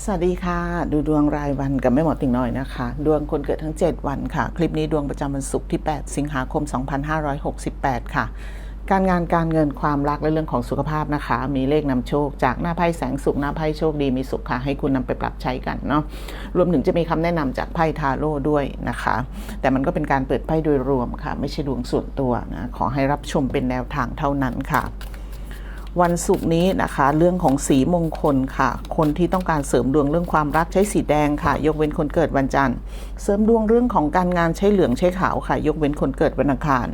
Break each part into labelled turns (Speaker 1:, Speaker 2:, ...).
Speaker 1: สวัสดีค่ะ ดูดวงรายวันกับแม่หมอติ่งน้อยนะคะ ดวงคนเกิดทั้ง 7 วันค่ะ คลิปนี้ดวงประจำวันศุกร์ที่ 8 สิงหาคม 2568 ค่ะ การงานการเงินความรักและเรื่องของสุขภาพนะคะ มีเลขนำโชค จากหน้าไพ่แสงสุขหน้าไพ่โชคดีมีสุขค่ะ ให้คุณนำไปปรับใช้กันเนาะรวมถึงจะมีคำแนะนำจากไพ่ทาโร่ด้วยนะคะ แต่มันก็เป็นการเปิดไพ่โดยรวมค่ะ ไม่ใช่ดวงส่วนตัวนะขอให้รับชมเป็นแนวทางเท่านั้นค่ะ วันศุกร์นี้นะคะ เรื่องของสีมงคลค่ะ คนที่ต้องการเสริมดวงเรื่องความรักใช้สีแดงค่ะ ยกเว้นคนเกิดวันจันทร์ เสริมดวงเรื่องของการงานใช้เหลืองใช้ขาวค่ะ ยกเว้นคนเกิดวันอังคาร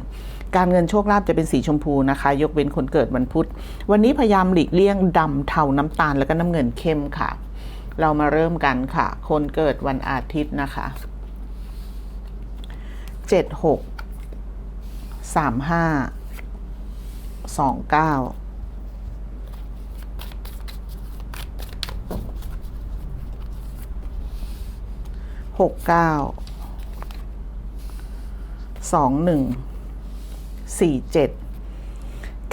Speaker 1: การเงินโชคลาภจะเป็นสีชมพูนะคะ ยกเว้นคนเกิดวันพุธ วันนี้พยายามหลีกเลี่ยงดำเทาน้ำตาลแล้วก็น้ำเงินเข้มค่ะ เรามาเริ่มกันค่ะ คนเกิดวันอาทิตย์นะคะ 7 6 3 5 2 9 หกเก้าสองหนึ่งสี่เจ็ด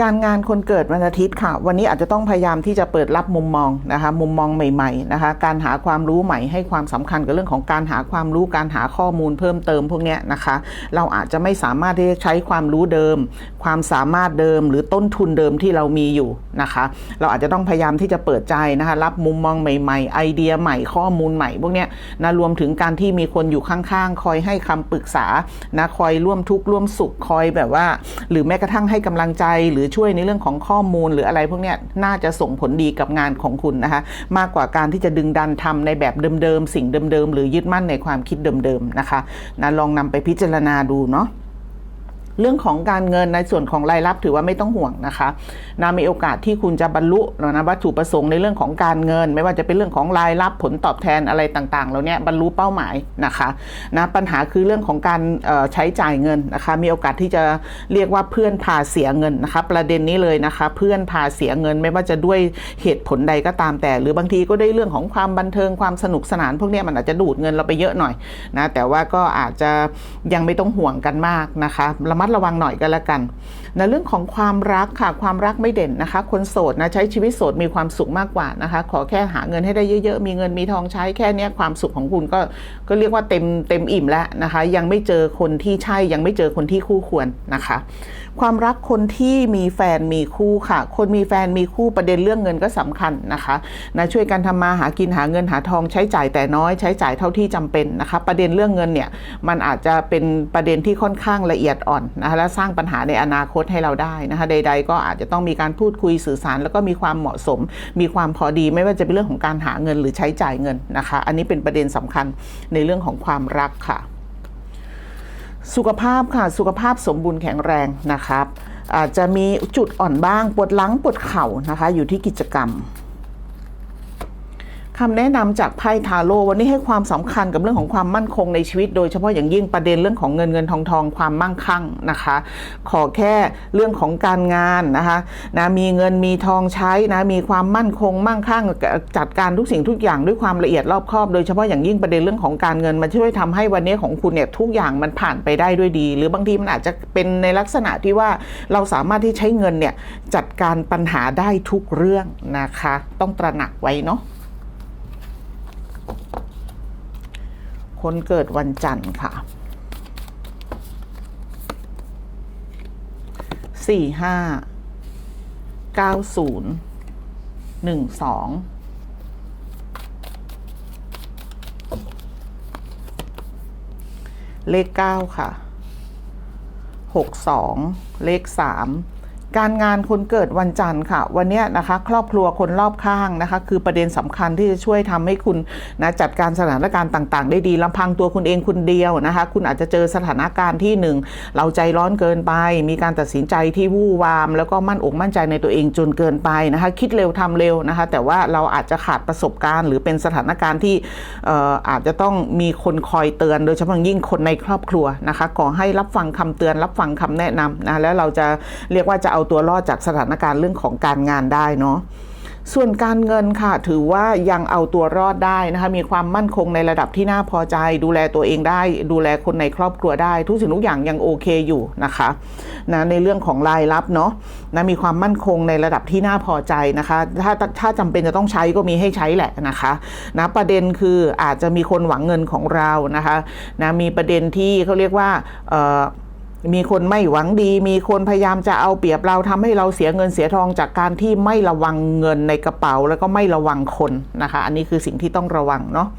Speaker 1: การงานคนเกิดวันอาทิตย์ค่ะ วันนี้อาจจะต้องพยายามที่จะเปิดรับมุมมองนะคะมุมมองใหม่ๆนะคะการหาความรู้ใหม่ให้ความสำคัญกับเรื่องของการหาความรู้การหาข้อมูลเพิ่มเติมพวกนี้นะคะ เราอาจจะไม่สามารถที่จะใช้ความรู้เดิม ความสามารถเดิมหรือต้นทุนเดิมที่เรามีอยู่นะคะ เราอาจจะต้องพยายามที่จะเปิดใจนะคะรับมุมมองใหม่ ๆ ไอเดียใหม่ข้อมูลใหม่ พวกนี้นะรวมถึงการที่มีคนอยู่ข้างๆ คอยให้คำปรึกษานะคอยร่วมทุกข์ร่วมสุขคอยแบบว่า หรือแม้กระทั่งให้กำลังใจหรือช่วยในเรื่องของข้อมูลหรืออะไรพวกนี้น่าจะส่งผลดีกับงานของคุณนะคะ มากกว่าการที่จะดึงดันทำในแบบเดิมๆสิ่งเดิมๆหรือยึดมั่นในความคิดเดิมๆนะคะนะลองนำไปพิจารณาดูเนาะ เรื่องของการเงินในส่วนของรายรับถือว่าไม่ต้องห่วงนะคะนะมีโอกาสที่คุณจะบรรลุนะวัตถุประสงค์ในเรื่องของการเงิน ไม่ว่าจะเป็นเรื่องของรายรับผลตอบแทนอะไรต่างๆเราเนี้ยบรรลุเป้าหมายนะคะนะปัญหาคือเรื่องของการใช้จ่ายเงินนะคะ มีโอกาสที่จะเรียกว่าเพื่อนพาเสียเงินนะคะ ประเด็นนี้เลยนะคะ เพื่อนพาเสียเงิน ไม่ว่าจะด้วยเหตุผลใดก็ตามแต่ หรือบางทีก็ได้เรื่องของความบันเทิงความสนุกสนาน พวกนี้มันอาจจะดูดเงินเราไปเยอะหน่อยนะแต่ว่าก็อาจจะยังไม่ต้องห่วงกันมากนะคะระมัดระวังหน่อยก็แล้วกันในเรื่องของความรักค่ะความรักไม่เด่นนะคะ คนโสดนะใช้ชีวิตโสดมีความสุขมากกว่านะคะ ขอแค่หาเงินให้ได้เยอะๆ มีเงินมีทองใช้แค่เนี้ยความสุขของคุณก็ก็เรียกว่าเต็มเต็มอิ่มแล้วนะคะ ยังไม่เจอคนที่ใช่ยังไม่เจอคนที่คู่ควรนะคะ ความรักคนที่มีแฟนมีคู่ค่ะ คนมีแฟนมีคู่ประเด็นเรื่องเงินก็สำคัญนะคะนะช่วยกันทำมาหากินหาเงินหาทองใช้จ่ายแต่น้อยใช้จ่ายเท่าที่จำเป็นนะคะ ประเด็นเรื่องเงินเนี่ยมันอาจจะเป็นประเด็นที่ค่อนข้างละเอียดอ่อนนะคะและสร้างปัญหาในอนาคตให้เราได้นะคะใด ๆ ก็อาจจะต้องมีการพูดคุยสื่อสาร แล้วก็มีความเหมาะสม มีความพอดีไม่ว่าจะเป็นเรื่องของการหาเงินหรือใช้จ่ายเงินนะคะ อันนี้เป็นประเด็นสำคัญในเรื่องของความรักค่ะ สุขภาพค่ะสุขภาพสมบูรณ์แข็งแรงนะครับอาจจะมีจุดอ่อนบ้างปวดหลังปวดเข่านะคะ อยู่ที่กิจกรรม คำแนะนำจากไพ่ทาโร่วันนี้ให้ความสำคัญกับเรื่องของความมั่นคงในชีวิต โดยเฉพาะอย่างยิ่งประเด็นเรื่องของเงินเงินทองทองความมั่งคั่งนะคะ ขอแค่เรื่องของการงานนะคะนะมีเงินมีทองใช้นะมีความมั่นคงมั่งคั่งจัดการทุกสิ่งทุกอย่างด้วยความละเอียดรอบคอบ โดยเฉพาะอย่างยิ่งประเด็นเรื่องของการเงินมันช่วยทำให้วันนี้ของคุณเนี่ยทุกอย่างมันผ่านไปได้ด้วยดี หรือบางทีมันอาจจะเป็นในลักษณะที่ว่าเราสามารถที่ใช้เงินเนี่ยจัดการปัญหาได้ทุกเรื่องนะคะ ต้องตระหนักไว้เนาะ คนเกิดวันจันทร์ค่ะสี่ห้าเก้าศูนย์หนึ่งสองเลขเก้าค่ะหกสองเลขสาม การงานคนเกิดวันจันทร์ค่ะ วันนี้นะคะครอบครัวคนรอบข้างนะคะ คือประเด็นสำคัญที่จะช่วยทำให้คุณนะจัดการสถานการณ์ต่างๆ ได้ดีลำพังตัวคุณเองคุณเดียวนะคะ คุณอาจจะเจอสถานการณ์ที่หนึ่งเราใจร้อนเกินไป มีการตัดสินใจที่วู่วาม แล้วก็มั่นอกมั่นใจในตัวเองจนเกินไปนะคะ คิดเร็วทำเร็วนะคะ แต่ว่าเราอาจจะขาดประสบการณ์ หรือเป็นสถานการณ์ที่อออาจจะต้องมีคนคอยเตือน โดยเฉพาะอย่างยิ่งคนในครอบครัวนะคะขอให้รับฟังคำเตือนรับฟังคำแนะนำนะแล้วเราจะเรียกว่าจะเอาตัวรอดจากสถานการณ์เรื่องของการงานได้เนาะส่วนการเงินค่ะ ถือว่ายังเอาตัวรอดได้นะคะ มีความมั่นคงในระดับที่น่าพอใจ ดูแลตัวเองได้ ดูแลคนในครอบครัวได้ ทุกสิ่งทุกอย่างยังโอเคอยู่นะคะนะในเรื่องของรายรับเนาะนะมีความมั่นคงในระดับที่น่าพอใจนะคะ ถ้าถ้าจำเป็นจะต้องใช้ก็มีให้ใช้แหละนะคะนะประเด็นคืออาจจะมีคนหวังเงินของเรานะคะนะมีประเด็นที่เขาเรียกว่าเอ่อ มีคนไม่หวังดี มีคนพยายามจะเอาเปรียบเราทำให้เราเสียเงินเสียทองจากการที่ไม่ระวังเงินในกระเป๋า แล้วก็ไม่ระวังคนนะคะ อันนี้คือสิ่งที่ต้องระวังเนาะ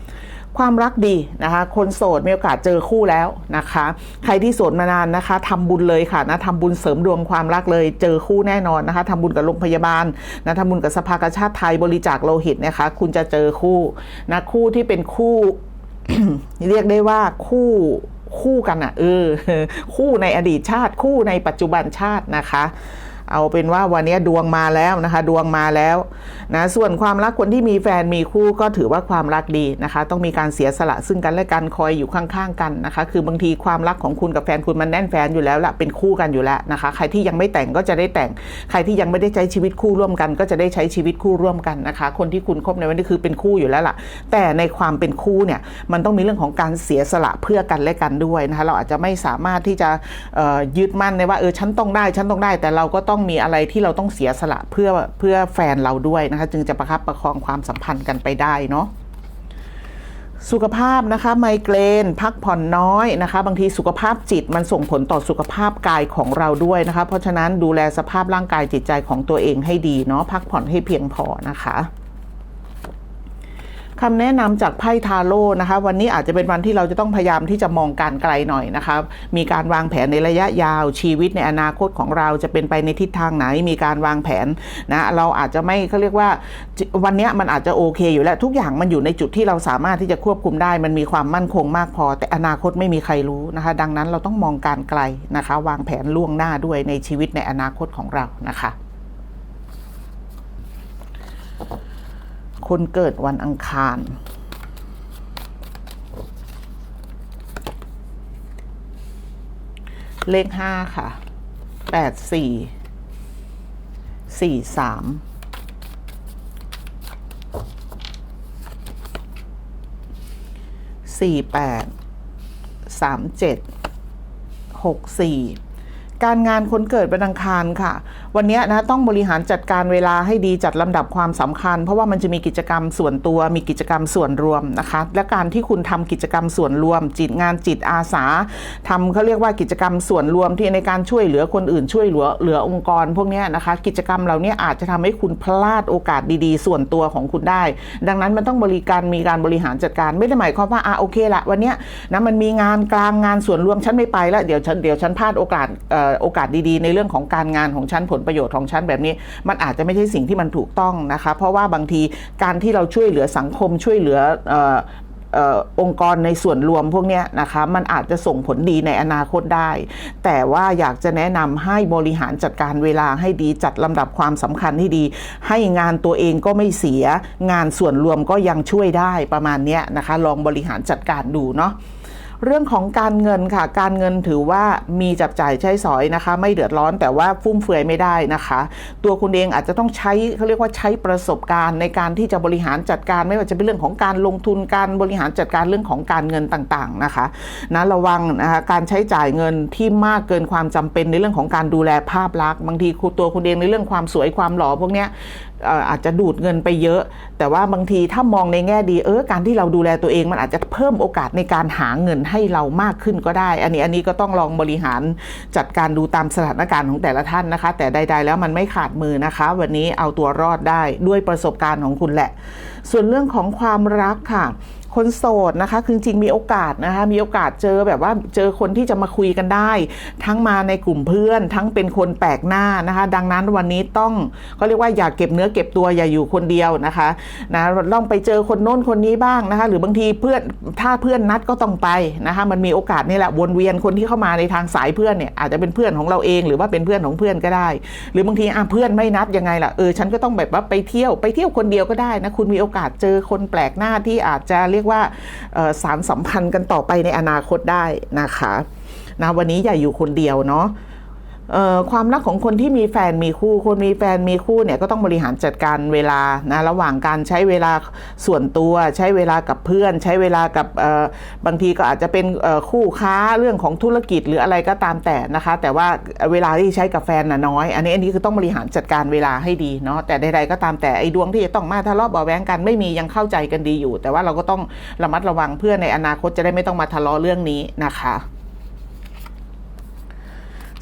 Speaker 1: ความรักดีนะคะ คนโสดมีโอกาสเจอคู่แล้วนะคะ ใครที่โสดมานานนะคะทำบุญเลยค่ะนะทำบุญเสริมดวงความรักเลย เจอคู่แน่นอนนะคะทำบุญกับโรงพยาบาลนะทำบุญกับสภากาชาติไทยบริจาคโลหิตนะคะ คุณจะเจอคู่นะคู่ที่เป็นคู่ เรียกได้ว่าคู่ คู่กันอะเออคู่ในอดีตชาติ คู่ในปัจจุบันชาตินะคะ เอาเป็นว่าวันนี้ดวงมาแล้วนะคะ ดวงมาแล้วนะส่วนความรักคนที่มีแฟนมีคู่ก็ถือว่าความรักดีนะคะ ต้องมีการเสียสละซึ่งกันและกันคอยอยู่ข้างๆกันนะคะ คือบางทีความรักของคุณกับแฟนคุณมันแน่นแฟนอยู่แล้วละเป็นคู่กันอยู่แล้วนะคะ ใครที่ยังไม่แต่งก็จะได้แต่ง ใครที่ยังไม่ได้ใช้ชีวิตคู่ร่วมกัน ก็จะได้ใช้ชีวิตคู่ร่วมกันนะคะ คนที่คุณคบในวันนี้คือเป็นคู่อยู่แล้วล่ะ แต่ในความเป็นคู่เนี่ยมันต้องมีเรื่องของการเสียสละเพื่อกันและกันด้วยนะคะ เราอาจจะไม่สามารถที่จะยึดมั่นในว่าเออฉันต้องได้ฉันต้องได้แต่เราก็ต้ององมีอะไรที่เราต้องเสียสละเพื่อเพื่อแฟนเราด้วยนะคะ จึงจะประคับประคองความสัมพันธ์กันไปได้เนาะสุขภาพนะคะไมเกรนพักผ่อนน้อยนะคะ บางทีสุขภาพจิตมันส่งผลต่อสุขภาพกายของเราด้วยนะคะ เพราะฉะนั้นดูแลสภาพร่างกายจิตใจของตัวเองให้ดีเนาะพักผ่อนให้เพียงพอนะคะ คำแนะนำจากไพ่ทาโร่นะคะ วันนี้อาจจะเป็นวันที่เราจะต้องพยายามที่จะมองการไกลหน่อยนะคะ มีการวางแผนในระยะยาวชีวิตในอนาคตของเราจะเป็นไปในทิศทางไหน มีการวางแผนนะเราอาจจะไม่เขาเรียกว่าวันนี้มันอาจจะโอเคอยู่แล้วทุกอย่างมันอยู่ในจุดที่เราสามารถที่จะควบคุมได้ มันมีความมั่นคงมากพอ แต่อนาคตไม่มีใครรู้นะคะ ดังนั้นเราต้องมองการไกลนะคะ วางแผนล่วงหน้าด้วยในชีวิตในอนาคตของเรานะคะ คนเกิดวันอังคาร เลขห้าค่ะแปดสี่สี่สามสี่แปดสามเจ็ดหกสี่ การงานคนเกิดวันอังคารค่ะ วันนี้นะต้องบริหารจัดการเวลาให้ดีจัดลำดับความสำคัญ เพราะว่ามันจะมีกิจกรรมส่วนตัวมีกิจกรรมส่วนรวมนะคะ และการที่คุณทำกิจกรรมส่วนรวม จิตงานจิตอาสาทำเขาเรียกว่ากิจกรรมส่วนรวมที่ในการช่วยเหลือคนอื่นช่วยเหลือเหลือองค์กร พวกนี้นะคะ กิจกรรมเหล่านี้อาจจะทำให้คุณพลาดโอกาสดีๆ ส่วนตัวของคุณได้ ดังนั้นมันต้องบริการมีการบริหารจัดการไม่ได้หมายความว่าอะโอเคละวันนี้นะมันมีงานกลางงานส่วนรวมฉันไม่ไปแล้วเดี๋ยวฉันเดี๋ยวฉันพลาดโอกาสเอ่อโอกาสดีๆ ในเรื่องของการงานของฉันผลประโยชน์ของฉันแบบนี้ มันอาจจะไม่ใช่สิ่งที่มันถูกต้องนะคะ เพราะว่าบางทีการที่เราช่วยเหลือสังคมช่วยเหลือองค์กรในส่วนรวมพวกนี้นะคะมันอาจจะส่งผลดีในอนาคตได้ แต่ว่าอยากจะแนะนำให้บริหารจัดการเวลาให้ดีจัดลำดับความสำคัญให้ดี ให้งานตัวเองก็ไม่เสีย งานส่วนรวมก็ยังช่วยได้ประมาณนี้นะคะ ลองบริหารจัดการดูเนาะ เรื่องของการเงินค่ะ การเงินถือว่ามีจับจ่ายใช้สอยนะคะ ไม่เดือดร้อนแต่ว่าฟุ่มเฟือยไม่ได้นะคะ ตัวคุณเองอาจจะต้องใช้เขาเรียกว่าใช้ประสบการณ์ในการที่จะบริหารจัดการไม่ว่าจะเป็นเรื่องของการลงทุนการบริหารจัดการเรื่องของการเงินต่างๆนะคะนะระวังนะคะการใช้จ่ายเงินที่มากเกินความจำเป็นในเรื่องของการดูแลภาพลักษณ์บางทีตัวคุณเองในเรื่องความสวยความหล่อพวกเนี้ยอาจจะดูดเงินไปเยอะ แต่ว่าบางทีถ้ามองในแง่ดีเออการที่เราดูแลตัวเอง มันอาจจะเพิ่มโอกาสในการหาเงินให้เรามากขึ้นก็ได้ อันนี้อันนี้ก็ต้องลองบริหารจัดการดูตามสถานการณ์ของแต่ละท่านนะคะ แต่ใด ๆ แล้วมันไม่ขาดมือนะคะ วันนี้เอาตัวรอดได้ด้วยประสบการณ์ของคุณแหละ ส่วนเรื่องของความรักค่ะ คนโสดนะคะคือจริงมีโอกาสนะคะมีโอกาสเจอแบบว่าเจอคนที่จะมาคุยกันได้ ทั้งมาในกลุ่มเพื่อน ทั้งเป็นคนแปลกหน้านะคะ ดังนั้นวันนี้ต้องเขาเรียกว่าอย่าเก็บเนื้อเก็บตัวอย่าอยู่คนเดียวนะคะนะต้องไปเจอคนโน้นคนนี้บ้างนะคะ หรือบางทีเพื่อนถ้าเพื่อนนัดก็ต้องไปนะคะ มันมีโอกาสนี่แหละวนเวียนคนที่เข้ามาในทางสายเพื่อนเนี่ยอาจจะเป็นเพื่อนของเราเอง หรือว่าเป็นเพื่อนของเพื่อนก็ได้ หรือบางทีอะเพื่อนไม่นัดยังไงล่ะเออฉันก็ต้องแบบว่าไปเที่ยวไปเที่ยวคนเดียวก็ได้นะคุณมีโอกาสเจอคนแปลกหน้าที่อาจจะเรียกว่าสารสัมพันธ์กันต่อไปในอนาคตได้นะคะนะวันนี้อย่าอยู่คนเดียวเนาะ ความรักของคนที่มีแฟนมีคู่ คนมีแฟนมีคู่เนี่ยก็ต้องบริหารจัดการเวลานะระหว่างการใช้เวลาส่วนตัว ใช้เวลากับเพื่อน ใช้เวลากับบางทีก็อาจจะเป็นคู่ค้าเรื่องของธุรกิจหรืออะไรก็ตามแต่นะคะ แต่ว่าเวลาที่ใช้กับแฟนน่ะน้อย อันนี้อันนี้คือต้องบริหารจัดการเวลาให้ดีเนาะแต่ใดๆก็ตามแต่ไอ้ดวงที่จะต้องมาทะเลาะเบาแวงกันไม่มียังเข้าใจกันดีอยู่ แต่ว่าเราก็ต้องระมัดระวังเพื่อในอนาคตจะได้ไม่ต้องมาทะเลาะเรื่องนี้นะคะ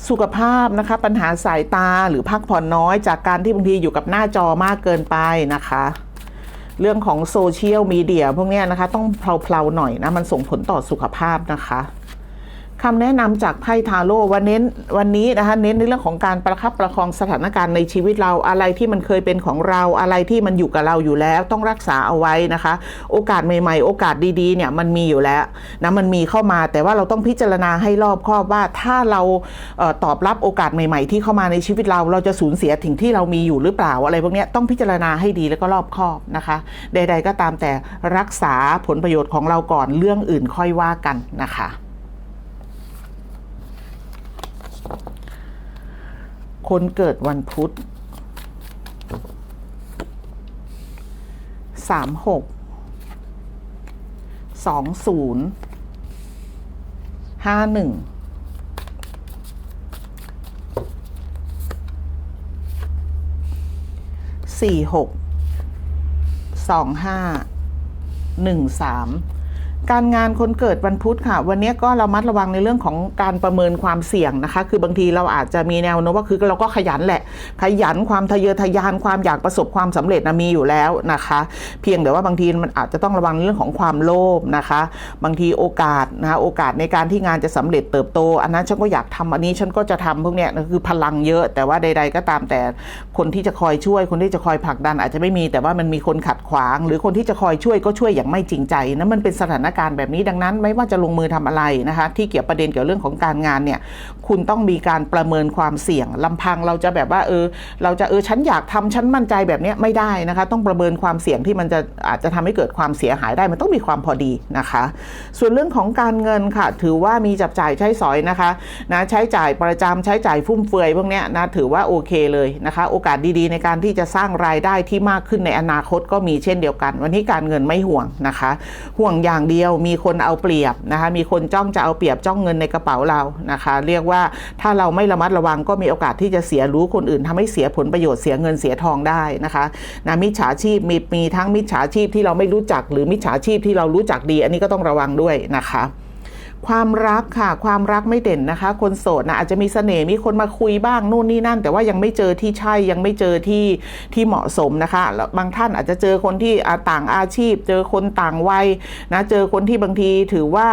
Speaker 1: สุขภาพนะคะ ปัญหาสายตาหรือพักผ่อนน้อยจากการที่บางทีอยู่กับหน้าจอมากเกินไปนะคะ เรื่องของโซเชียลมีเดียพวกนี้นะคะ ต้องเพลาๆหน่อยนะ มันส่งผลต่อสุขภาพนะคะ คำแนะนำจากไพ่ทาโร่วันเน้นวันนี้นะคะเน้นในเรื่องของการประคับประคองสถานการณ์ในชีวิตเราอะไรที่มันเคยเป็นของเราอะไรที่มันอยู่กับเราอยู่แล้ว ต้องรักษาเอาไว้นะคะ โอกาสใหม่ ๆ โอกาสดีๆเนี่ยมันมีอยู่แล้วนะมันมีเข้ามา แต่ว่าเราต้องพิจารณาให้รอบคอบว่าถ้าเราเออตอบรับโอกาสใหม่ ๆ ที่เข้ามาในชีวิตเราเราจะสูญเสียถึงที่เรามีอยู่หรือเปล่าอะไรพวกนี้ต้องพิจารณาให้ดีแล้วก็รอบคอบนะคะ ใด ๆ ก็ตามแต่รักษาผลประโยชน์ของเราก่อนเรื่องอื่นค่อยว่ากันนะคะ คนเกิดวันพุธสามหกสองศูนย์ห้าหนึ่งสี่หกสองห้าหนึ่งสาม การงานคนเกิดวันพุธค่ะ วันนี้ก็เรามัดระวังในเรื่องของการประเมินความเสี่ยงนะคะ คือบางทีเราอาจจะมีแนวโน้มว่าคือเราก็ขยันแหละ ขยันความทะเยอทะยานความอยากประสบความสำเร็จนะมีอยู่แล้วนะคะ เพียงแต่ว่าบางทีมันอาจจะต้องระวังเรื่องของความโลภนะคะ บางทีโอกาสนะคะโอกาสในการที่งานจะสำเร็จเติบโต อันนั้นฉันก็อยากทำอันนี้ฉันก็จะทำพวกเนี้ยคือพลังเยอะ แต่ว่าใด ๆ ก็ตามแต่คนที่จะคอยช่วย คนที่จะคอยผลักดันอาจจะไม่มี แต่ว่ามันมีคนขัดขวาง หรือคนที่จะคอยช่วยก็ช่วยอย่างไม่จริงใจนะมันเป็นสถานการณ์แบบนี้ดังนั้น ไม่ว่าจะลงมือทำอะไรนะคะที่เกี่ยวประเด็นเกี่ยวเรื่องของการงานเนี่ยคุณต้องมีการประเมินความเสี่ยงลำพังเราจะแบบว่าเออเราจะเออฉันอยากทำฉันมั่นใจแบบนี้ไม่ได้นะคะ ต้องประเมินความเสี่ยงที่มันจะอาจจะทำให้เกิดความเสียหายได้มันต้องมีความพอดีนะคะ ส่วนเรื่องของการเงินค่ะ ถือว่ามีจับจ่ายใช้สอยนะคะนะใช้จ่ายประจำใช้จ่ายฟุ่มเฟือยพวกเนี้ยนะถือว่าโอเคเลยนะคะ โอกาสดีๆ ในการที่จะสร้างรายได้ที่มากขึ้นในอนาคตก็มีเช่นเดียวกัน วันนี้การเงินไม่ห่วงนะคะ ห่วงอย่างเดียวมีคนเอาเปรียบนะคะมีคนจ้องจะเอาเปรียบจ้องเงินในกระเป๋าเรานะคะ เรียกว่าถ้าเราไม่ระมัดระวังก็มีโอกาสที่จะเสียรู้คนอื่นทำให้เสียผลประโยชน์เสียเงินเสียทองได้นะคะนะมิจฉาชีพมีมีทั้งมิจฉาชีพที่เราไม่รู้จัก หรือมิจฉาชีพที่เรารู้จักดี อันนี้ก็ต้องระวังด้วยนะคะ ความรักค่ะ ความรักไม่เด่นนะคะ คนโสดนะอาจจะมีเสน่ห์มีคนมาคุยบ้างนู่นนี่นั่น แต่ว่ายังไม่เจอที่ใช่ยังไม่เจอที่ที่เหมาะสมนะคะแล้วบางท่านอาจจะเจอคนที่อาต่างอาชีพ เจอคนต่างวัยนะเจอคนที่บางทีถือว่า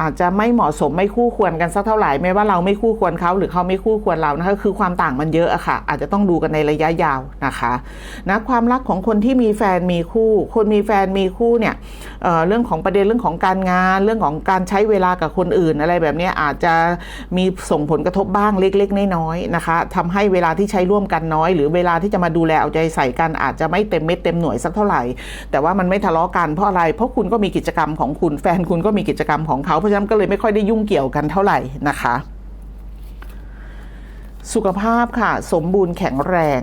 Speaker 1: อาจจะไม่เหมาะสมไม่คู่ควรกันสักเท่าไหร่ไม่ว่าเราไม่คู่ควรเขาหรือเขาไม่คู่ควรเรานะคะคือความต่างมันเยอะอะค่ะ อาจจะต้องดูกันในระยะยาวนะคะนะความรักของคนที่มีแฟนมีคู่ คนมีแฟนมีคู่เนี่ยเเรื่องของประเด็นเรื่องของการงาน เรื่องของการใช้เวลากับคนอื่น อะไรแบบนี้อาจจะมีส่งผลกระทบบ้างเล็กๆน้อยๆนะคะทำให้เวลาที่ใช้ร่วมกันน้อย หรือเวลาที่จะมาดูแลเอาใจใส่กันอาจจะไม่เต็มเม็ดเต็มหน่วยสักเท่าไหร่ แต่ว่ามันไม่ทะเลาะกันเพราะอะไรเพราะคุณก็มีกิจกรรมของคุณแฟนคุณก็มีกิจกรรมของเขาเพราะฉะนั้นก็เลยไม่ค่อยได้ยุ่งเกี่ยวกันเท่าไหร่นะคะ สุขภาพค่ะ สมบูรณ์แข็งแรง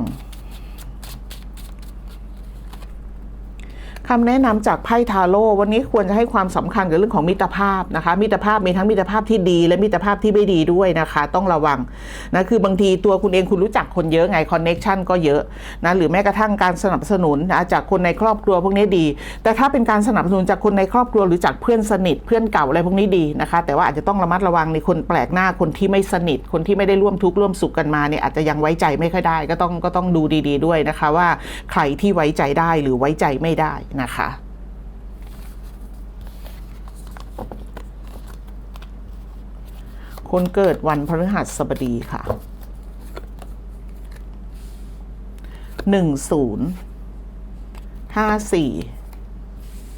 Speaker 1: คำแนะนำจากไพ่ทาโร่วันนี้ควรจะให้ความสำคัญกับเรื่องของมิตรภาพนะคะ มิตรภาพมีทั้งมิตรภาพที่ดี และมิตรภาพที่ไม่ดีด้วยนะคะ ต้องระวังนะคือบางทีตัวคุณเองคุณรู้จักคนเยอะไงคอนเน็กชันก็เยอะนะหรือแม้กระทั่งการสนับสนุนนะจากคนในครอบครัวพวกนี้ดี แต่ถ้าเป็นการสนับสนุนจากคนในครอบครัวหรือจากเพื่อนสนิทเพื่อนเก่าอะไรพวกนี้ดีนะคะ แต่ว่าอาจจะต้องระมัดระวังในคนแปลกหน้าคนที่ไม่สนิท คนที่ไม่ได้ร่วมทุกข์ร่วมสุขกันมาเนี่ยอาจจะยังไว้ใจไม่ค่อยได้ ก็ต้องก็ต้องดูดี ๆ ด้วยนะคะว่าใครที่ไว้ใจได้หรือไว้ใจไม่ได้นะคะคนเกิดวันพฤหัสบดีค่ะ หนึ่งศูนย์ห้าสี่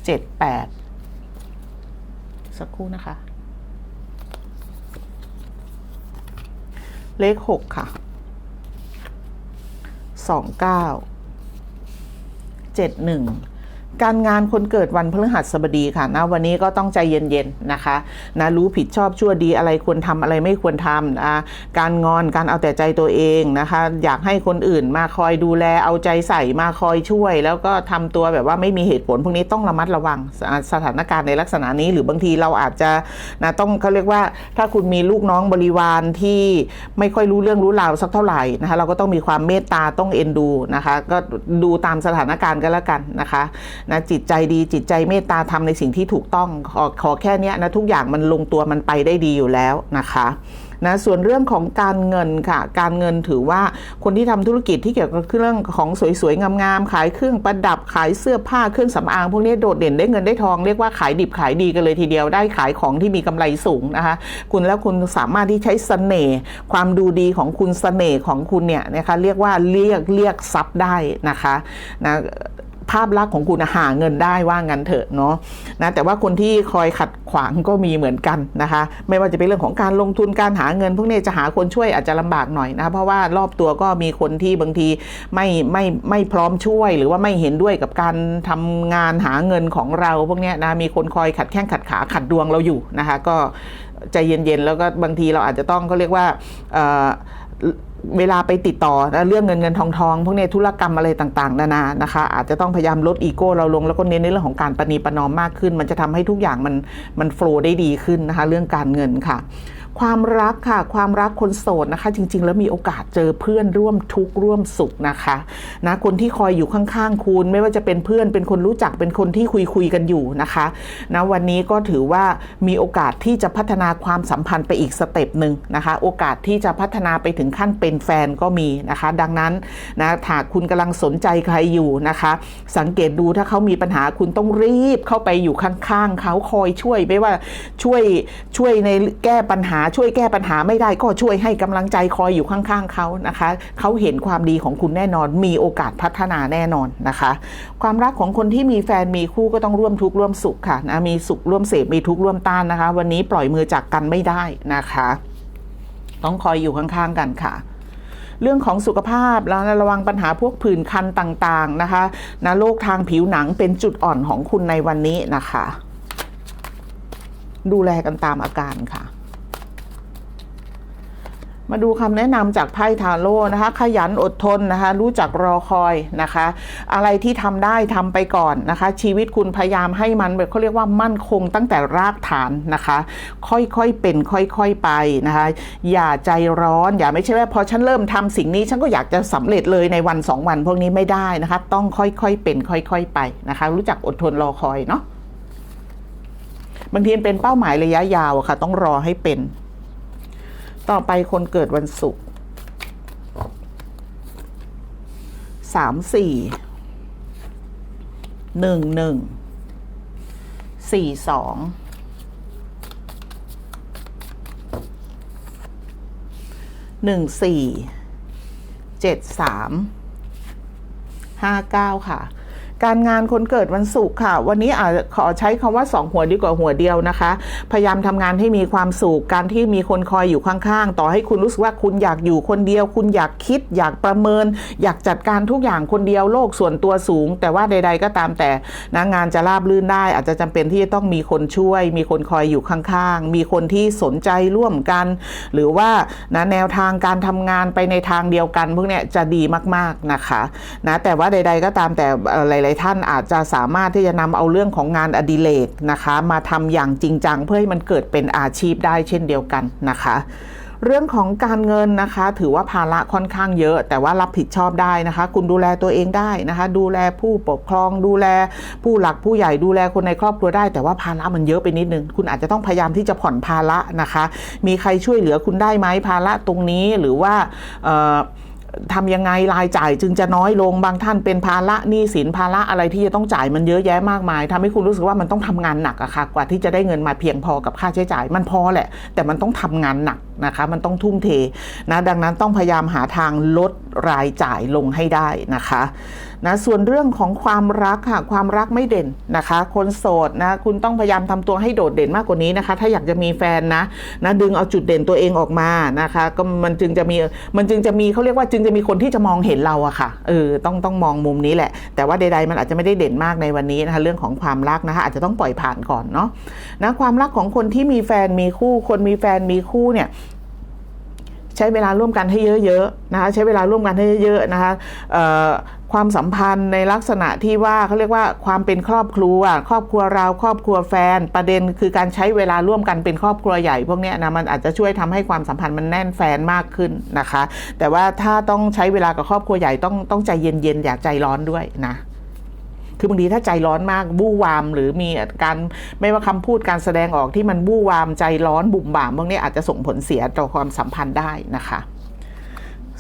Speaker 1: เจ็ดแปดสักครู่นะคะ เลขหกค่ะ สองเก้า เจ็ดหนึ่ง การงานคนเกิดวันพฤหัสบดีค่ะนะวันนี้ก็ต้องใจเย็นๆนะคะนะรู้ผิดชอบชั่วดีอะไรควรทำอะไรไม่ควรทำนะการงอนการเอาแต่ใจตัวเองนะคะ อยากให้คนอื่นมาคอยดูแลเอาใจใส่มาคอยช่วย แล้วก็ทำตัวแบบว่าไม่มีเหตุผลพวกนี้ต้องระมัดระวังสสถานการณ์ในลักษณะนี้ หรือบางทีเราอาจจะนะต้องเขาเรียกว่าถ้าคุณมีลูกน้องบริวารที่ไม่ค่อยรู้เรื่องรู้ราวสักเท่าไหร่นะคะเราก็ต้องมีความเมตตาต้องเอ็นดูนะคะ ก็ดูตามสถานการณ์ก็แล้วกันนะคะนะจิตใจดีจิตใจเมตตาทำในสิ่งที่ถูกต้องขอขอแค่นี้นะทุกอย่างมันลงตัวมันไปได้ดีอยู่แล้วนะคะนะส่วนเรื่องของการเงินค่ะ การเงินถือว่าคนที่ทำธุรกิจที่เกี่ยวกับเรื่องของสวยๆงามๆขายเครื่องประดับขายเสื้อผ้าเครื่องสำอางพวกนี้โดดเด่นได้เงินได้ทองเรียกว่าขายดิบขายดีกันเลยทีเดียวได้ขายของที่มีกำไรสูงนะคะ คุณแล้วคุณสามารถที่ใช้เสน่ห์ความดูดีของคุณเสน่ห์ของคุณเนี่ยนะคะเรียกว่าเรียกเรียกทรัพย์ได้นะคะนะ ภาพลักษณ์ของคุณหาเงินได้ว่างั้นเถอะเนาะนะแต่ว่าคนที่คอยขัดขวางก็มีเหมือนกันนะคะ ไม่ว่าจะเป็นเรื่องของการลงทุนการหาเงิน พวกนี้จะหาคนช่วยอาจจะลำบากหน่อยนะะเพราะว่ารอบตัวก็มีคนที่บางทีไม่ไม่ไม่พร้อมช่วย หรือว่าไม่เห็นด้วยกับการทำงานหาเงินของเราพวกนี้นะมีคนคอยขัดแข้งขัดขาขัดดวงเราอยู่นะคะ ก็ใจเย็นๆแล้วก็บางทีเราอาจจะต้องเขาเรียกว่า เวลาไปติดต่อนะเรื่องเงินเงินทองทองพวกนี้ธุรกรรมอะไรต่างๆ นานานะคะ อาจจะต้องพยายามลดอีโก้เราลงแล้วก็เน้นในเรื่องของการประนีประนอมมากขึ้น มันจะทำให้ทุกอย่างมันมันโฟล์ได้ดีขึ้นนะคะ เรื่องการเงินค่ะ ความรักค่ะ ความรักคนโสดนะคะ จริง ๆ แล้วมีโอกาสเจอเพื่อนร่วมทุกข์ร่วมสุขนะคะนะคนที่คอยอยู่ข้างๆคุณ ไม่ว่าจะเป็นเพื่อนเป็นคนรู้จักเป็นคนที่คุยคุยกันอยู่นะคะนะวันนี้ก็ถือว่ามีโอกาสที่จะพัฒนาความสัมพันธ์ไปอีกสเต็ปหนึ่งนะคะ โอกาสที่จะพัฒนาไปถึงขั้นเป็นแฟนก็มีนะคะ ดังนั้นนะถ้าคุณกำลังสนใจใครอยู่นะคะ สังเกตดูถ้าเขามีปัญหาคุณต้องรีบเข้าไปอยู่ข้างๆเขาคอยช่วยไม่ว่าช่วยช่วยในแก้ปัญหาช่วยแก้ปัญหาไม่ได้ก็ช่วยให้กำลังใจคอยอยู่ข้างๆเขานะคะเขาเห็นความดีของคุณแน่นอน มีโอกาสพัฒนาแน่นอนนะคะ ความรักของคนที่มีแฟนมีคู่ก็ต้องร่วมทุกข์ร่วมสุขค่ะนะมีสุขร่วมเสพมีทุกข์ร่วมต้านนะคะ วันนี้ปล่อยมือจากกันไม่ได้นะคะ ต้องคอยอยู่ข้างๆกันค่ะเรื่องของสุขภาพแล้วระวังปัญหาพวกผื่นคันต่างๆนะคะนะโรคทางผิวหนังเป็นจุดอ่อนของคุณในวันนี้นะคะ ดูแลกันตามอาการค่ะ มาดูคำแนะนำจากไพ่ทาโร่นะคะ ขยันอดทนนะคะ รู้จักรอคอยนะคะ อะไรที่ทำได้ทำไปก่อนนะคะ ชีวิตคุณพยายามให้มันเขาเรียกว่ามั่นคงตั้งแต่รากฐานนะคะ ค่อยๆเป็นค่อยๆไปนะคะ อย่าใจร้อน อย่าไม่ใช่ว่าพอฉันเริ่มทำสิ่งนี้ฉันก็อยากจะสำเร็จเลยในวันสองวันพวกนี้ไม่ได้นะคะ ต้องค่อยๆเป็นค่อยๆไปนะคะ รู้จักอดทนรอคอยเนาะบางทีเป็นเป้าหมายระยะยาวอะค่ะ ต้องรอให้เป็น ต่อไปคนเกิดวันศุกร์สามสี่หนึ่งหนึ่งสี่สองหนึ่งสี่เจ็ดสามห้าเก้าค่ะ การงานคนเกิดวันศุกร์ค่ะ วันนี้อาจขอใช้คำว่าสองหัวดีกว่าหัวเดียวนะคะ พยายามทำงานให้มีความสุขการที่มีคนคอยอยู่ข้างๆ ต่อให้คุณรู้สึกว่าคุณอยากอยู่คนเดียว คุณอยากคิด อยากประเมิน อยากจัดการทุกอย่างคนเดียวโลกส่วนตัวสูง แต่ว่าใด ๆ ก็ตามแต่นะงานจะราบรื่นได้ อาจจะจำเป็นที่จะต้องมีคนช่วย มีคนคอยอยู่ข้างๆ มีคนที่สนใจร่วมกัน หรือว่านะแนวทางการทำงานไปในทางเดียวกัน พวกเนี้ยจะดีมากๆนะคะนะแต่ว่าใด ๆ ก็ตามแต่อ่อหลายๆ ท่านอาจจะสามารถที่จะนำเอาเรื่องของงานอดิเรกนะคะ มาทำอย่างจริงจังเพื่อให้มันเกิดเป็นอาชีพได้เช่นเดียวกันนะคะเรื่องของการเงินนะคะ ถือว่าภาระค่อนข้างเยอะ แต่ว่ารับผิดชอบได้นะคะ คุณดูแลตัวเองได้นะคะ ดูแลผู้ปกครอง ดูแลผู้หลักผู้ใหญ่ดูแลคนในครอบครัวได้ แต่ว่าภาระมันเยอะไปนิดนึง คุณอาจจะต้องพยายามที่จะผ่อนภาระนะคะ มีใครช่วยเหลือคุณได้ไหมภาระตรงนี้หรือว่าเอ่อ ทำยังไงรายจ่ายจึงจะน้อยลงบางท่านเป็นภาระหนี้สินภาระอะไรที่จะต้องจ่ายมันเยอะแยะมากมายทำให้คุณรู้สึกว่ามันต้องทำงานหนักอะค่ะกว่าที่จะได้เงินมาเพียงพอกับค่าใช้จ่ายมันพอแหละ แต่มันต้องทำงานหนัก นะคะมันต้องทุ่มเทนะดังนั้นต้องพยายามหาทางลดรายจ่ายลงให้ได้นะคะนะส่วนเรื่องของความรักค่ะความรักไม่เด่นนะคะ คนโสดนะคุณต้องพยายามทำตัวให้โดดเด่นมากกว่านี้นะคะ ถ้าอยากจะมีแฟนนะนะดึงเอาจุดเด่นตัวเองออกมานะคะก็มันจึงจะมีมันจึงจะมีเขาเรียกว่าจึงจะมีคนที่จะมองเห็นเราอะค่ะเออต้องต้องมองมุมนี้แหละ แต่ว่าใดๆมันอาจจะไม่ได้เด่นมากในวันนี้นะคะเรื่องของความรักนะคะอาจจะต้องปล่อยผ่านก่อนเนาะนะความรักของคนที่มีแฟนมีคู่คนมีแฟนมีคู่เนี่ย ช้เวลาร่วมกันให้เยอะๆนะคะใช้เวลาร่วมกันให้เยอะๆนะคะความสัมพันธ์ในลักษณะที่ว่าเขาเรียกว่าความเป็นครอบครัว ครอบครัวเราครอบครัวแฟน ประเด็นคือการใช้เวลาร่วมกันเป็นครอบครัวใหญ่พวกนี้นะมันอาจจะช่วยทำให้ความสัมพันธ์มันแน่นแฟนมากขึ้นนะคะ แต่ว่าถ้าต้องใช้เวลากับครอบครัวใหญ่ต้องต้องใจเย็นๆอย่าใจร้อนด้วยนะ คือบางทีถ้าใจร้อนมากบู้วาม หรือมีการไม่ว่าคำพูดการแสดงออกที่มันบู้วามใจร้อนบุ่มบ่ามพวกนี้อาจจะส่งผลเสียต่อความสัมพันธ์ได้นะคะ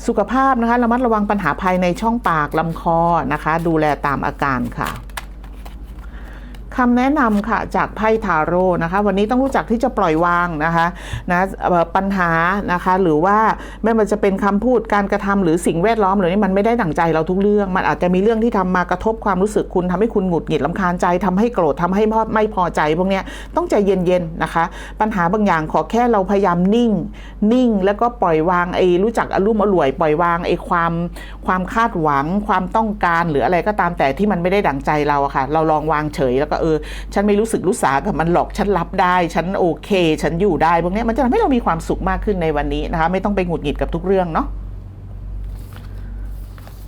Speaker 1: สุขภาพนะคะระมัดระวังปัญหาภายในช่องปากลำคอนะคะ ดูแลตามอาการค่ะ คำแนะนำค่ะจากไพ่ทาโร่นะคะ วันนี้ต้องรู้จักที่จะปล่อยวางนะคะนะปัญหานะคะหรือว่าไม่ว่าจะเป็นคำพูดการกระทำหรือสิ่งแวดล้อมหรือนี่มันไม่ได้ดั่งใจเราทุกเรื่อง มันอาจจะมีเรื่องที่ทำมากระทบความรู้สึกคุณทำให้คุณหงุดหงิดลำคาญใจทำให้โกรธทำให้ไม่พอใจพวกเนี้ยต้องใจเย็นๆนะคะ ปัญหาบางอย่างขอแค่เราพยายามนิ่ง นิ่ง แล้วก็ปล่อยวางไอ้รู้จักอารมณ์อร่วยปล่อยวางไอ้ความความคาดหวังความต้องการหรืออะไรก็ตามแต่ที่มันไม่ได้ดั่งใจเราอะค่ะ เราลองวางเฉยแล้วก็เออ ฉันไม่รู้สึกรู้สากับมันหรอกฉันรับได้ ฉันโอเค ฉันอยู่ได้พวกเนี้ยมันจะทำให้เรามีความสุขมากขึ้นในวันนี้นะคะ ไม่ต้องไปหงุดหงิดกับทุกเรื่องเนาะ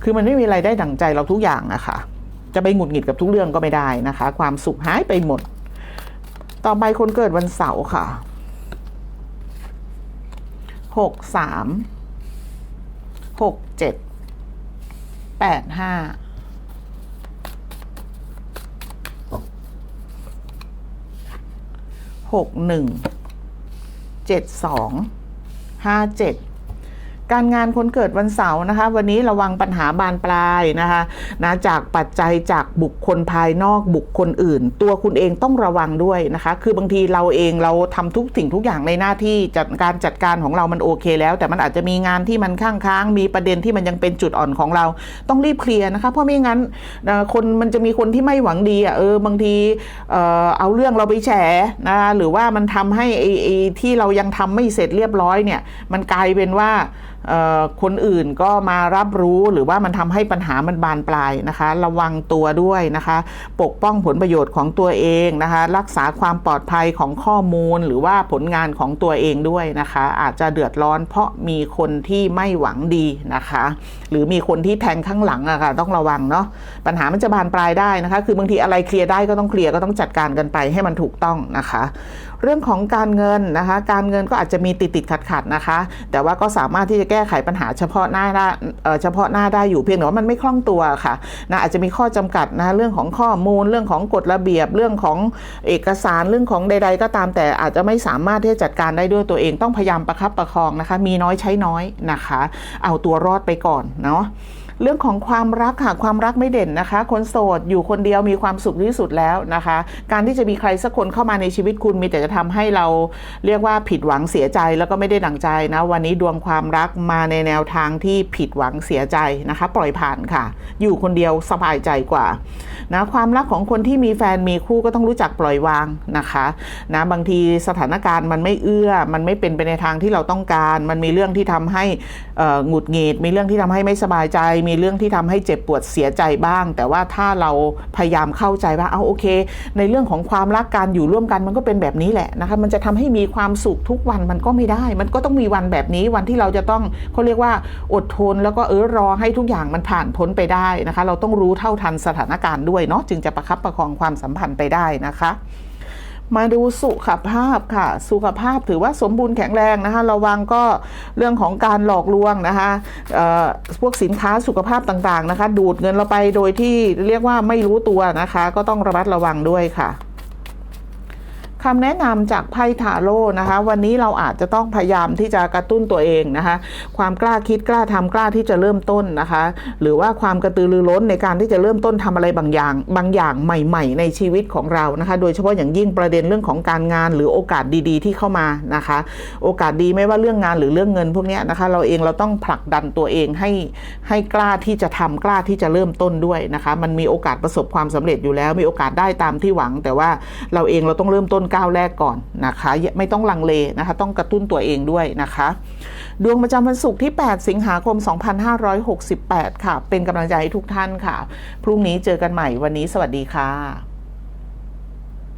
Speaker 1: คือมันไม่มีอะไรได้ดั่งใจเราทุกอย่างอะค่ะ จะไปหงุดหงิดกับทุกเรื่องก็ไม่ได้นะคะ ความสุขหายไปหมด ต่อไปคนเกิดวันเสาร์ค่ะหกสามหกเจ็ดแปดห้า หกหนึ่งเจ็ดสองห้าเจ็ด การงานคนเกิดวันเสาร์นะคะ วันนี้ระวังปัญหาบานปลายนะคะนะจากปัจจัยจากบุคคลภายนอกบุคคลอื่น ตัวคุณเองต้องระวังด้วยนะคะ คือบางทีเราเองเราทำทุกสิ่งทุกอย่างในหน้าที่จัดการจัดการของเรามันโอเคแล้ว แต่มันอาจจะมีงานที่มันข้างค้างมีประเด็นที่มันยังเป็นจุดอ่อนของเรา ต้องรีบเคลียร์นะคะเพราะไม่งั้นคนมันจะมีคนที่ไม่หวังดีอะเออบางทีเออเอาเรื่องเราไปแฉนะคะหรือว่ามันทำให้ไอ้ที่เรายังทำไม่เสร็จเรียบร้อยเนี่ยมันกลายเป็นว่า คนอื่นก็มารับรู้หรือว่ามันทำให้ปัญหามันบานปลายนะคะ ระวังตัวด้วยนะคะ ปกป้องผลประโยชน์ของตัวเองนะคะ รักษาความปลอดภัยของข้อมูลหรือว่าผลงานของตัวเองด้วยนะคะ อาจจะเดือดร้อนเพราะมีคนที่ไม่หวังดีนะคะ หรือมีคนที่แทงข้างหลังอะค่ะต้องระวังเนาะปัญหามันจะบานปลายได้นะคะ คือบางทีอะไรเคลียร์ได้ก็ต้องเคลียร์ก็ต้องจัดการกันไปให้มันถูกต้องนะคะ เรื่องของการเงินนะคะ การเงินก็อาจจะมีติดติดขัดขัดนะคะ แต่ว่าก็สามารถที่จะแก้ไขปัญหาเฉพาะหน้าได้เอ่อเฉพาะหน้าได้อยู่เพียงแต่ว่ามันไม่คล่องตัวค่ะนะอาจจะมีข้อจำกัดนะเรื่องของข้อมูลเรื่องของกฎระเบียบเรื่องของเอกสารเรื่องของใด ๆ ก็ตามแต่อาจจะไม่สามารถที่จะจัดการได้ด้วยตัวเองต้องพยายามประคับประคองนะคะ มีน้อยใช้น้อยนะคะ เอาตัวรอดไปก่อนเนาะ เรื่องของความรักค่ะความรักไม่เด่นนะคะ คนโสดอยู่คนเดียวมีความสุขที่สุดแล้วนะคะ การที่จะมีใครสักคนเข้ามาในชีวิตคุณมีแต่จะทำให้เราเรียกว่าผิดหวังเสียใจแล้วก็ไม่ได้ดังใจนะ วันนี้ดวงความรักมาในแนวทางที่ผิดหวังเสียใจนะคะ ปล่อยผ่านค่ะ อยู่คนเดียวสบายใจกว่านะความรักของคนที่มีแฟนมีคู่ก็ต้องรู้จักปล่อยวางนะคะนะบางทีสถานการณ์มันไม่เอื้อ มันไม่เป็นไปในทางที่เราต้องการ มันมีเรื่องที่ทำให้หงุดหงิดมีเรื่องที่ทำให้ไม่สบายใจมีเรื่องที่ทำให้เจ็บปวดเสียใจบ้าง แต่ว่าถ้าเราพยายามเข้าใจว่าเอาโอเค ในเรื่องของความรักการอยู่ร่วมกันมันก็เป็นแบบนี้แหละนะคะมันจะทำให้มีความสุขทุกวันมันก็ไม่ได้ มันก็ต้องมีวันแบบนี้วันที่เราจะต้องเขาเรียกว่าอดทนแล้วก็เออรอให้ทุกอย่างมันผ่านพ้นไปได้นะคะ เราต้องรู้เท่าทันสถานการณ์ด้วยเนาะจึงจะประคับประคองความสัมพันธ์ไปได้นะคะ มาดูสุขภาพค่ะ สุขภาพถือว่าสมบูรณ์แข็งแรงนะคะ ระวังก็เรื่องของการหลอกลวงนะคะพวกสินค้าสุขภาพต่างๆนะคะ ดูดเงินเราไปโดยที่เรียกว่าไม่รู้ตัวนะคะ ก็ต้องระมัดระวังด้วยค่ะ คำแนะนำจากไพ่ทาโร่นะคะ วันนี้เราอาจจะต้องพยายามที่จะกระตุ้นตัวเองนะคะ ความกล้าคิดกล้าทำกล้าที่จะเริ่มต้นนะคะ หรือว่าความกระตือรือร้นในการที่จะเริ่มต้นทำอะไรบางอย่าง บางอย่างใหม่ ๆ ในชีวิตของเรานะคะ โดยเฉพาะอย่างยิ่งประเด็นเรื่องของการงานหรือโอกาสดีๆ ที่เข้ามานะคะ โอกาสดีไม่ว่าเรื่องงานหรือเรื่องเงินพวกนี้นะคะ เราเองเราต้องผลักดันตัวเองให้ให้กล้าที่จะทำกล้าที่จะเริ่มต้นด้วยนะคะ มันมีโอกาสประสบความสำเร็จอยู่แล้ว มีโอกาสได้ตามที่หวัง แต่ว่าเราเองเราต้องเริ่มต้นก้าวแรกก่อนนะคะ ไม่ต้องลังเลนะคะ ต้องกระตุ้นตัวเองด้วยนะคะ ดวงประจำวันศุกร์ที่ 8 สิงหาคม 2568 ค่ะ เป็นกำลังใจให้ทุกท่านค่ะ พรุ่งนี้เจอกันใหม่วันนี้สวัสดีค่ะ